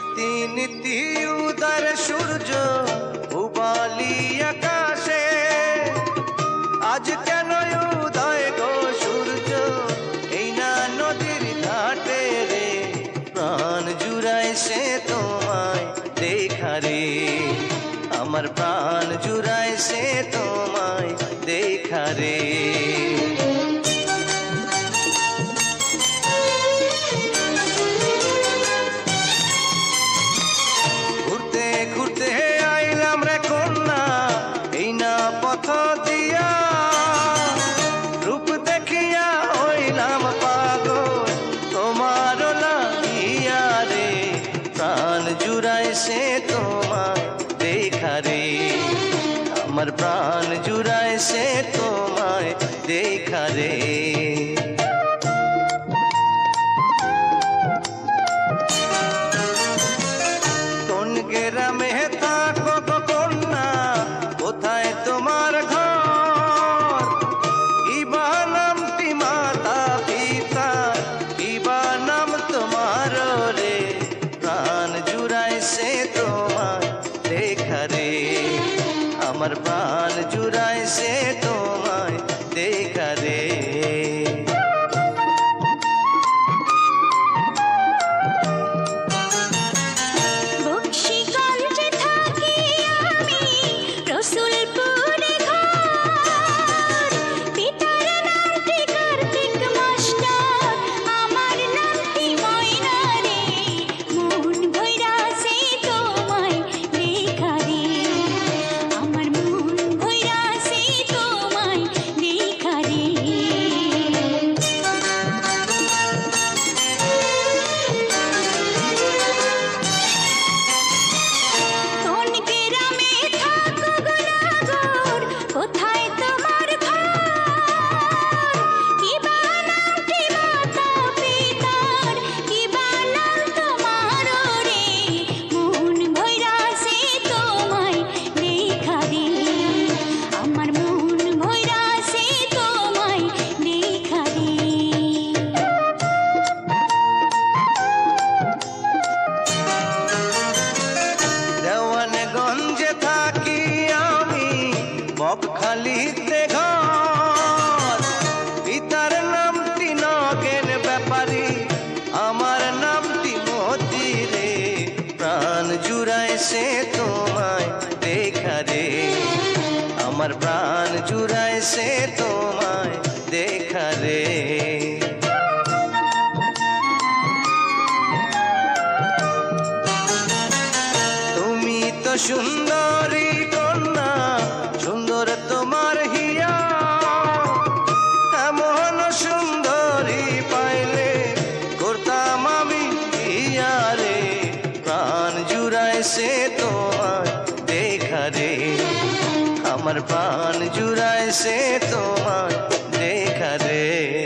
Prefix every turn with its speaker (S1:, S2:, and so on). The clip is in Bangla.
S1: নীতি নীতি উদার সূর্য, উবালি আকাশে। আজ কেন উদয় গো সূর্য? এই না নদীর ঘাটে রে, প্রাণ জুড়ায় সে তোমায় দেখা রে। আমার প্রাণ জুড়ায় সে তোমায় দেখা রে। সে তোমায় দেখা রে। আমার প্রাণ জুড়ায় সে তোমায়, দেখা রে।
S2: কোন গ্রামে থাকো কন্যা, কোথায় তোমার ঘর? ইবা নামটি মাতা পিতা, ইবা নাম তোমার রে। প্রাণ জুড়ায় সে আমার প্রাণ জুড়ায় সে তোমায়
S1: বকখালিতে ঘর। পিতার নামটি নগেন ব্যাপারী, আমার নামটি মতি রে প্রাণ জুড়ায় সে তোমায় দেখা রে। আমার প্রাণ জুড়ায় সে তোমায় দেখা রে। তুমি তো সুন্দরী রে আমার প্রাণ জুড়ায় সে তোমায় দেখা রে